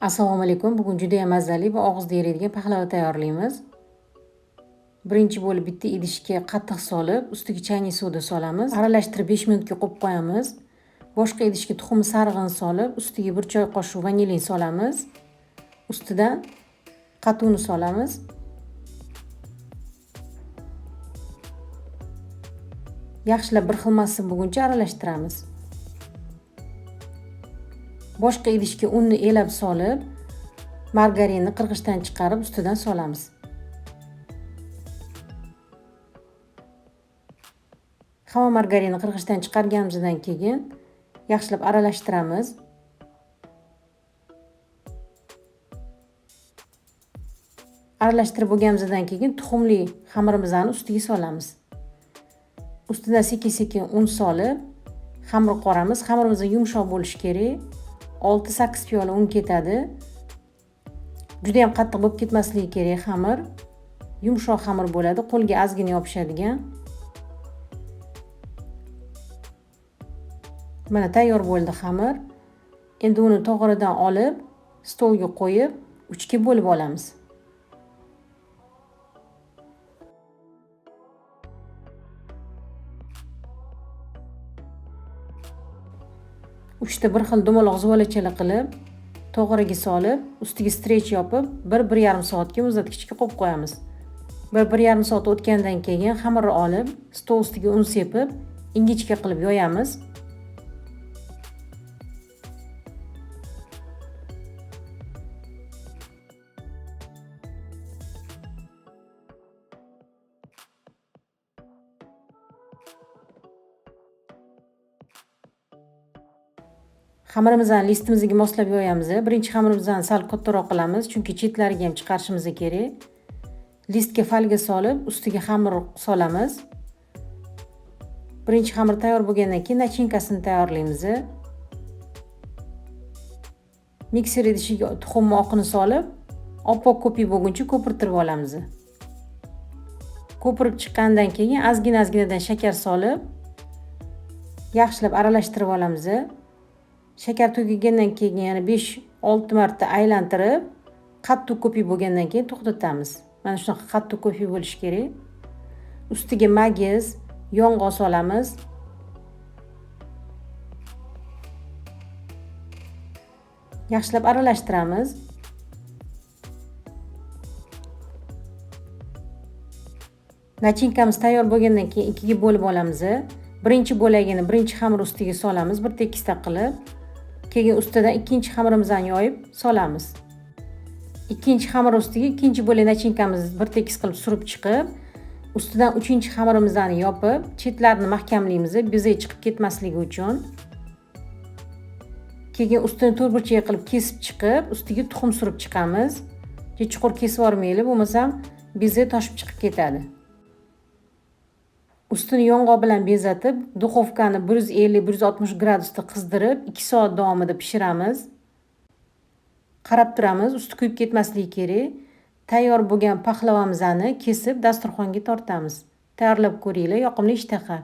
assalomu alaykum. Bugun juda yam mazali va og'izda eriydigan paxlava tayyorlaymiz. Birinchi bo'lib bitta idishga qatiq solib ustiga chaynak suvni solamiz. Aralashtirib besh minutga qo'yib qo'yamiz. Boshqa idishga tuxum sarig'ini solib ustiga bir choy qoshiq vanilin solamiz. Ustidan qatuvni solamiz. Yaxshilab bir xilmasin bo'lguncha aralashtiramiz. Boshqa idishga unni elab solib margarinni qirg'ichdan chiqarib ustidan solamiz. Hamma margarinni qirg'ichdan chiqarganimizdan keyin yaxshilab aralashtiramiz. Aralashtirib bo'lganimizdan keyin tuxumli xamirimizni ustiga solamiz. Ustidan sekin sekin un solib xamir qoramiz. Xamirimiz yumshoq bo'lishi kerak. Olti sakkiz piyola un ketadi. Juda yam qattiq bo'lib ketmasligi kerak xamir. Yumshoq xamir bo'ladi qo'lga ozgina yopishadigan. Mana tayyor bo'ldi xamir. Endi uni to'g'ridan olib stolga qo'yib uchga bo'lib olamiz. Uchta bir xil dumaloq zuvalachala qilib to'g'riga solib ustiga strech yopib bir bir yarim soatga muzlatgichga qo'yib qo'yamiz. Bir bir yarim soat o'tgandan keyin xamirni olib stol ustiga un sepib ingichka qilib yoyamiz. Xamirimizni listimizga moslab yoyamiz birinchi xamirimizni sal kattaroq qilamiz chunki chetlariga ham chiqarishimiz kerak. Listga folga solib ustiga xamir solamiz. Birinchi xamir tayyor bo'lgandan keyin nachinkasini tayyorlaymiz mikser idishiga tuxumni oqini solib oppoq ko'pik bo'lguncha ko'pirtirib olamiz ko'pirib chiqqandan keyin ozgina ozginadan shakar solib yaxshilab aralashtirib olamiz shakar tugagandan keyin yana besh olti marta aylantirib qattiq ko'pik bo'lgandan keyin to'xtatamiz. Mana shunaqa qattiq ko'pik bo'lishi kerak. Ustiga magiz yong'oq solamiz. Yaxshilab aralashtiramiz. Nachinkamiz tayyor bo'lgandan keyin ikkiga bo'lib olamiz. Birinchi bo'lagini birinchi xamir ustiga solamiz. Bir tekisda qilib. Keyin ustidan ikkinchi xamirimizni yoyib solamiz. Ikkinchi xamir ustiga ikkinchi bo'lak nachinkamizni bir tekis qilib surib chiqib ustidan uchinchi xamirimizni yopib chetlarini mahkamlaymiz beze chiqib ketmasligi uchun. Keyin ustini to'rtburchak qilib kesib chiqib ustiga tuxum surib chiqamiz. Chuqur kesib yubormaylik bo'lmasam beze toshib chiqib ketadi. Ustini yong'oq bilan bezatib duxovkani bir yuz ellik bir yuz oltmish gradusda qizdirib ikki soat davomida pishiramiz. Qarab turamiz usti kuyib ketmasligi kerak. Tayyor bo'lgan pahlavamizni kesib dasturxonga tortamiz. Tayyorlab ko'ringlar yoqimli ishtaha.